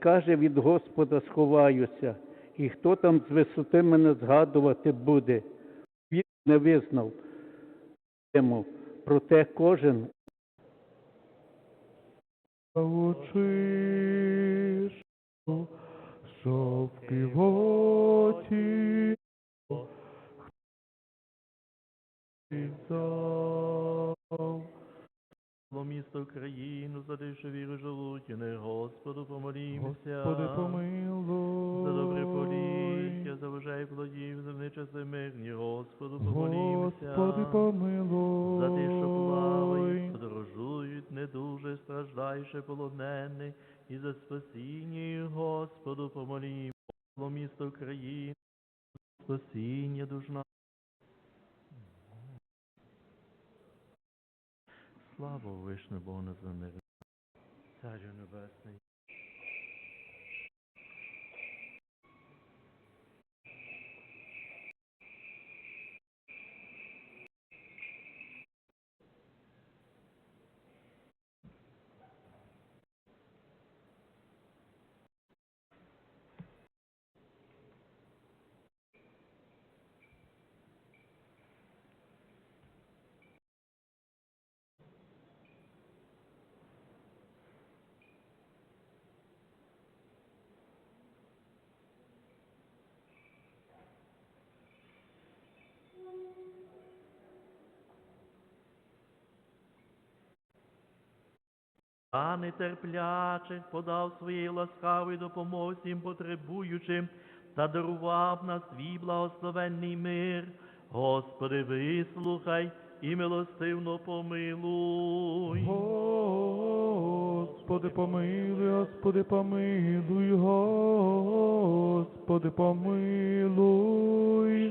Каже, від Господа сховаюся, і хто там з висоти мене згадувати буде? Він не визнав. Проте кожен Очиш, що в кивоті взяв. Сло місто Україну, за дишу віру жолудіне, Господу помолімся. Господи, помилуй. За добре поліття, за вважай плодів, за нечаси мирні, Господу помолімся. Господи, помилуй. За те, що плавають, подорожують, не дуже страждайше полонений, і за спасіння, Господу помолімся. Сло місто України, спасіння дужна. Слава вишне Богу на землі. Царю небесний. А нетерплячих подав своєї ласкавої допомоги всім потребуючим та дарував на свій благословенний мир. Господи, вислухай і милостивно помилуй. Господи, помилуй, Господи, помилуй, Господи, помилуй.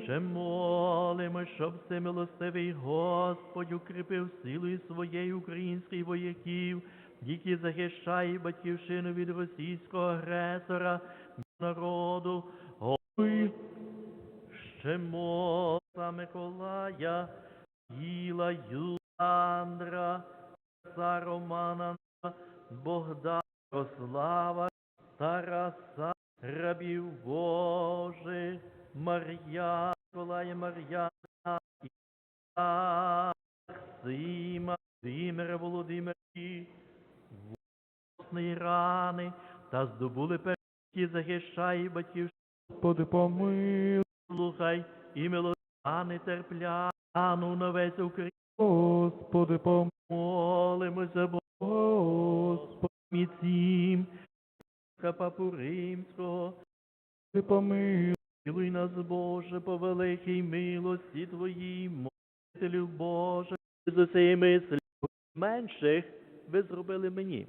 Ще молимо, щоб всемилостивий Господь укріпив силою своєї українських вояків, які захищає батьківщину від російського агресора, народу. Ой, Ще моса Миколая, Іла Юландра, Са Романа, Богдана, Рослава, Тараса, рабів Божих, Мар'я, Миколая, Мар'яна, Іла, Максима, Володимира, Власної рани, та здобули перші захищає батьківщину. Господи, помилуй, Слухай і мило, а не терпля, ану на весь Україну. Господи, помилуй, Молимося, Господи, міцім, папу римського, помилуй, Милуй нас, Боже, по великій милості Твоїй, молителю Боже, з усієї мислі менших ви зробили мені.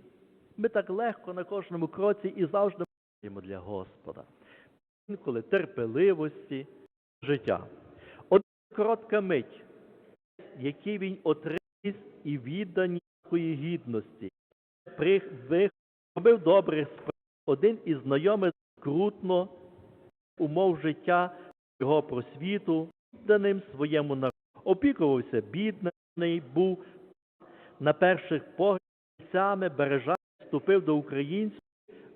Ми так легко на кожному кроці і завжди молимо для Господа. Інколи терпеливості, життя. Одна коротка мить, який він отримав і віддані своїй гідності. Робив добрих справ. Один із знайомих скрутно умов життя його просвіту, даним своєму народу. Опікувався бідний, був на перших поглядах місцями бережа вступив до української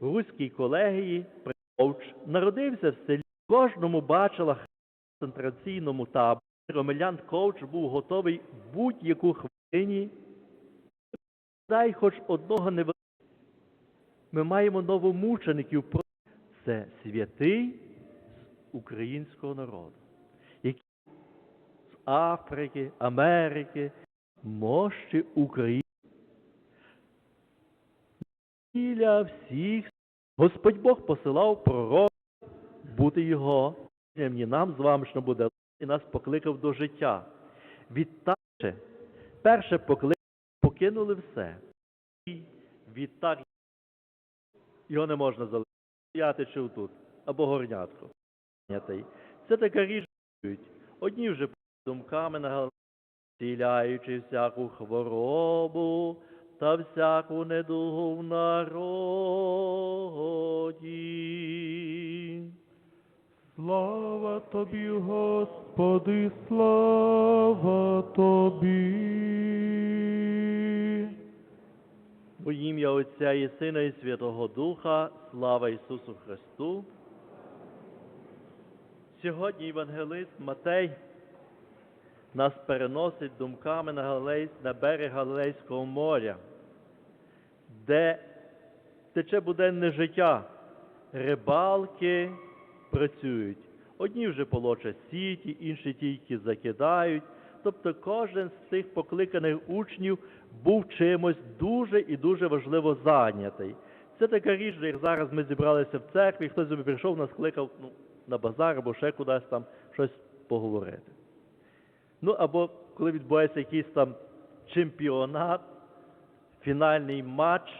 руської колегії Приковч. Народився в селі. Кожному бачила в концентраційному таборі. Ромелян Ковч був готовий будь-яку хвилині. Дай хоч одного не Ми маємо новомучеників. Це святий з українського народу, які з Африки, Америки, мощі України. Біля всіх Господь Бог посилав пророк бути його. Нам з вами що буде і нас покликав до життя. Відтак, перше покликання покинули все. І відтак його не можна залишити. Я течив тут, або горнятко. Це така річ. Одні вже думками на ціляючи всяку хворобу та всяку недугу в народі. Слава тобі, Господи, слава тобі. У ім'я Отця і Сина і Святого Духа, слава Ісусу Христу. Сьогодні євангелист Матей нас переносить думками на, Галилей, на берег Галилейського моря, де тече буденне життя. Рибалки працюють. Одні вже полочать сіті, інші тільки закидають. Тобто кожен з цих покликаних учнів був чимось дуже і дуже важливо зайнятий. Це така річ, як зараз ми зібралися в церкві, хтось би прийшов, нас кликав ну, на базар або ще кудись там щось поговорити. Ну або коли відбувається якийсь там чемпіонат, фінальний матч,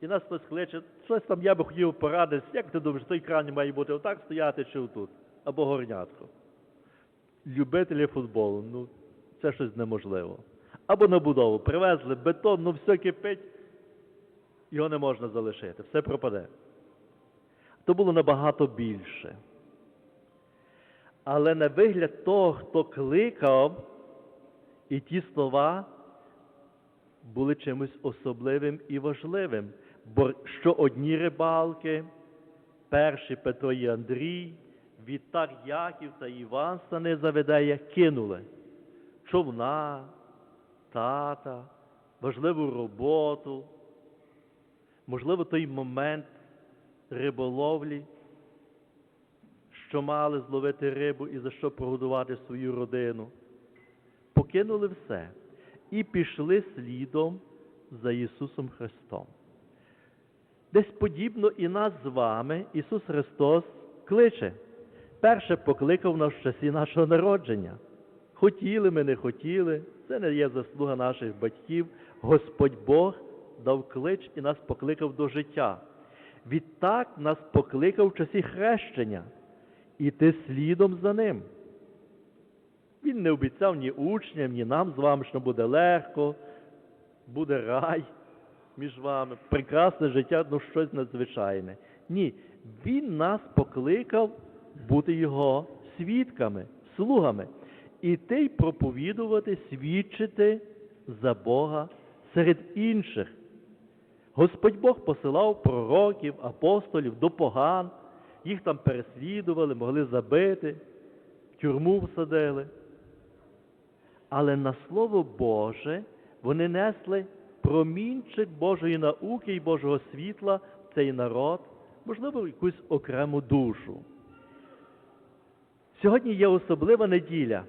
і нас хтось кличе, щось там я би хотів порадитися, як ти думаєш, той кран має бути отак стояти чи отут, або горнятко. Любителі футболу, ну це щось неможливо. Або на будову. Привезли бетон, ну все кипить, його не можна залишити, все пропаде. То було набагато більше. Але на вигляд того, хто кликав, і ті слова були чимось особливим і важливим. Бо що одні рибалки, перший Петро і Андрій, відтак Яків та Іван стани заведея кинули човна, тата, важливу роботу, можливо, той момент риболовлі, що мали зловити рибу і за що прогодувати свою родину. Покинули все і пішли слідом за Ісусом Христом. Десь подібно і нас з вами Ісус Христос кличе. Перше покликав нас в часі нашого народження. Хотіли ми, не хотіли, це не є заслуга наших батьків. Господь Бог дав клич і нас покликав до життя. Відтак нас покликав в часі хрещення іти слідом за ним. Він не обіцяв ні учням, ні нам з вами, що буде легко, буде рай між вами, прекрасне життя, ну щось надзвичайне. Ні, він нас покликав бути його свідками, слугами, іти й проповідувати, свідчити за Бога серед інших. Господь Бог посилав пророків, апостолів до поган, їх там переслідували, могли забити, в тюрму всадили. Але на Слово Боже вони несли промінчик Божої науки і Божого світла в цей народ, можливо, якусь окрему душу. Сьогодні є особлива неділя.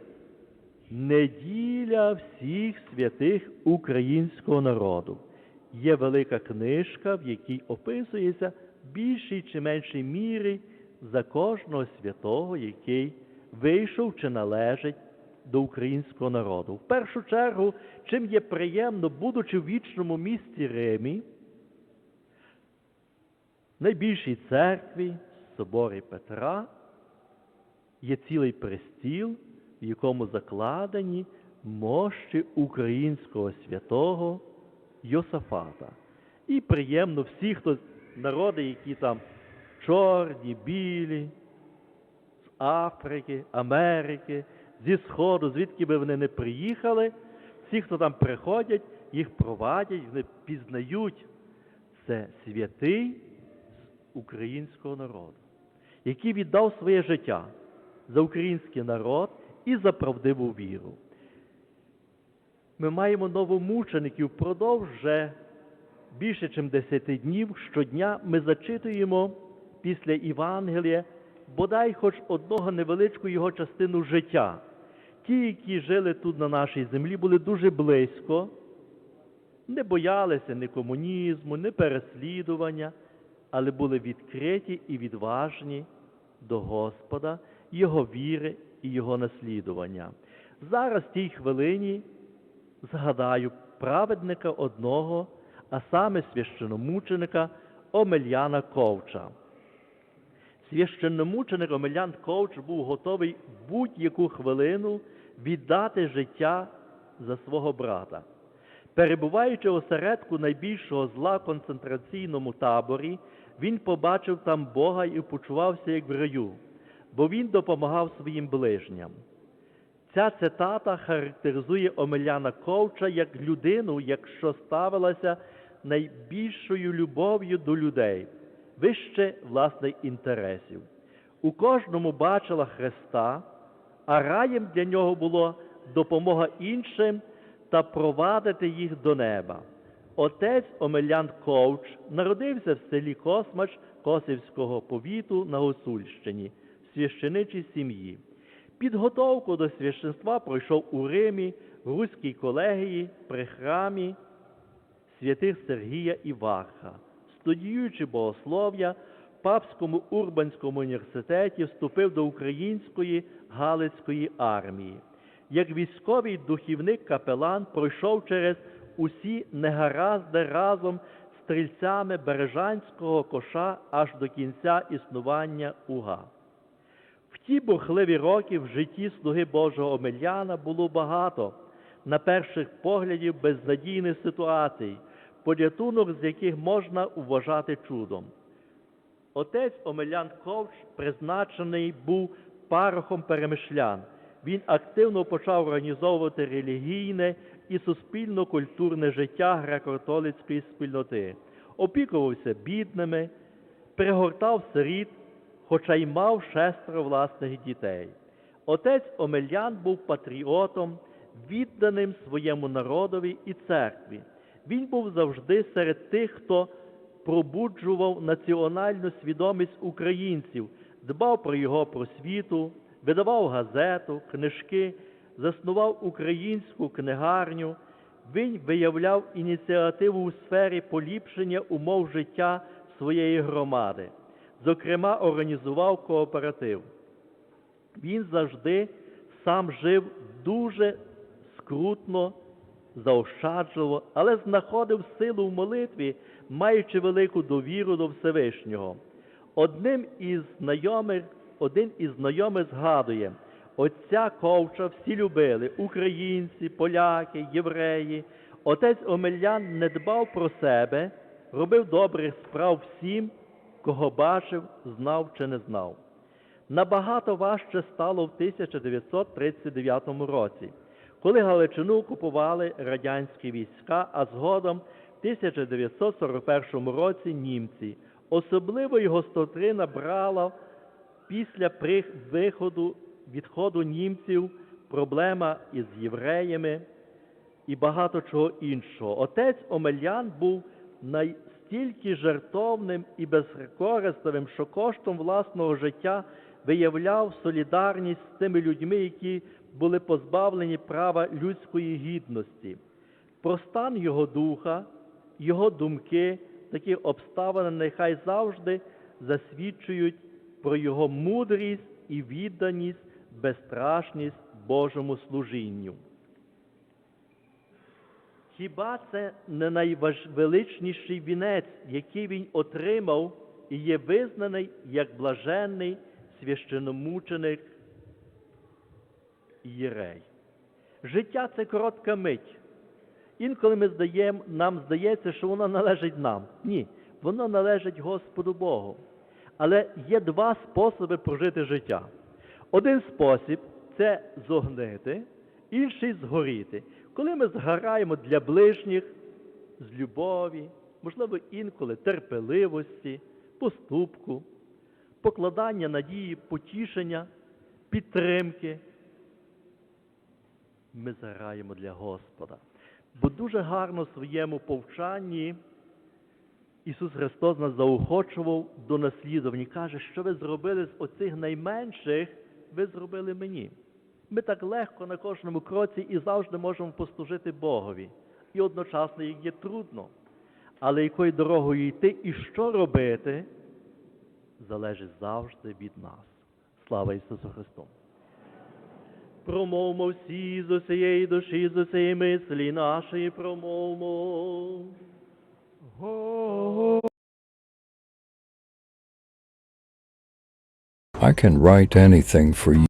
Неділя всіх святих українського народу. Є велика книжка, в якій описується в більшій чи меншій мірі за кожного святого, який вийшов чи належить до українського народу. В першу чергу, чим є приємно, будучи в вічному місті Римі, найбільшій церкві, соборі Петра, є цілий престіл, в якому закладені мощі українського святого Йосафата. І приємно всі, хто народи, які там чорні, білі, з Африки, Америки, зі Сходу, звідки би вони не приїхали, всі, хто там приходять, їх провадять, вони пізнають це святий українського народу, який віддав своє життя за український народ і за правдиву віру. Ми маємо новомучеників впродовж вже більше, ніж 10 днів. Щодня ми зачитуємо після Євангелія бодай хоч одного невеличку його частину життя. Ті, які жили тут на нашій землі, були дуже близько, не боялися ні комунізму, ні переслідування, але були відкриті і відважні до Господа, Його віри і Його наслідування. Зараз в тій хвилині згадаю праведника одного, а саме священомученика Омельяна Ковча. Священномученик Омелян Ковч був готовий будь-яку хвилину віддати життя за свого брата. Перебуваючи у середку найбільшого зла концентраційному таборі, він побачив там Бога і почувався як в раю, бо він допомагав своїм ближням. Ця цитата характеризує Омеляна Ковча як людину, якщо ставилася найбільшою любов'ю до людей, вище власних інтересів. У кожному бачила Христа, а раєм для нього було допомога іншим та провадити їх до неба. Отець Омелян Ковч народився в селі Космач Косівського повіту на Гуцульщині, в священичій сім'ї. Підготовку до священства пройшов у Римі, в Руській колегії, при храмі святих Сергія і Варха. Студіюючи богослов'я, в Папському Урбанському університеті вступив до української Галицької армії. Як військовий духівник капелан пройшов через усі негаразди разом з стрільцями Бережанського коша аж до кінця існування УГА. В ті бурхливі роки в житті слуги Божого Омеляна було багато, на перших поглядів безнадійних ситуацій, порятунок з яких можна вважати чудом. Отець Омелян Ковч призначений був парохом перемишлян. Він активно почав організовувати релігійне і суспільно-культурне життя греко-католицької спільноти, опікувався бідними, пригортав сиріт, хоча й мав шестеро власних дітей. Отець Омелян був патріотом, відданим своєму народові і церкві. Він був завжди серед тих, хто пробуджував національну свідомість українців, дбав про його просвіту, видавав газету, книжки, заснував українську книгарню. Він виявляв ініціативу у сфері поліпшення умов життя своєї громади. Зокрема, організував кооператив. Він завжди сам жив дуже скрутно, заощаджливо, але знаходив силу в молитві, маючи велику довіру до Всевишнього. Одним із знайомих, один із знайомих згадує, отця Ковча всі любили українці, поляки, євреї. Отець Омелян не дбав про себе, робив добрих справ всім, кого бачив, знав чи не знав. Набагато важче стало в 1939 році, коли Галичину окупували радянські війська, а згодом в 1941 році німці. Особливо його гостроти брала після виходу, відходу німців проблема із євреями і багато чого іншого. Отець Омелян був настільки жертовним і безкорисним, що коштом власного життя виявляв солідарність з тими людьми, які були позбавлені права людської гідності. Про стан його духа, його думки, такі обставини нехай завжди засвідчують про його мудрість і відданість, безстрашність Божому служінню. Хіба це не найвеличніший вінець, який він отримав і є визнаний як блаженний священомученик Єрей? Життя це коротка мить. Інколи ми здаємо, нам здається, що воно належить нам. Ні, воно належить Господу Богу. Але є два способи прожити життя. Один спосіб це зогнити, інший згоріти. Коли ми згораємо для ближніх з любові, можливо, інколи терпеливості, поступку, покладання надії, потішення, підтримки, ми згораємо для Господа. Бо дуже гарно в своєму повчанні Ісус Христос нас заохочував до наслідування. Каже, що ви зробили з оцих найменших, ви зробили мені. Ми так легко на кожному кроці і завжди можемо послужити Богові. І одночасно їх є трудно. Але якою дорогою йти і що робити, залежить завжди від нас. Слава Ісусу Христу! Промовмо всі з усієї душі, з усієї мислі нашої промовмо. Го- I can write anything for you.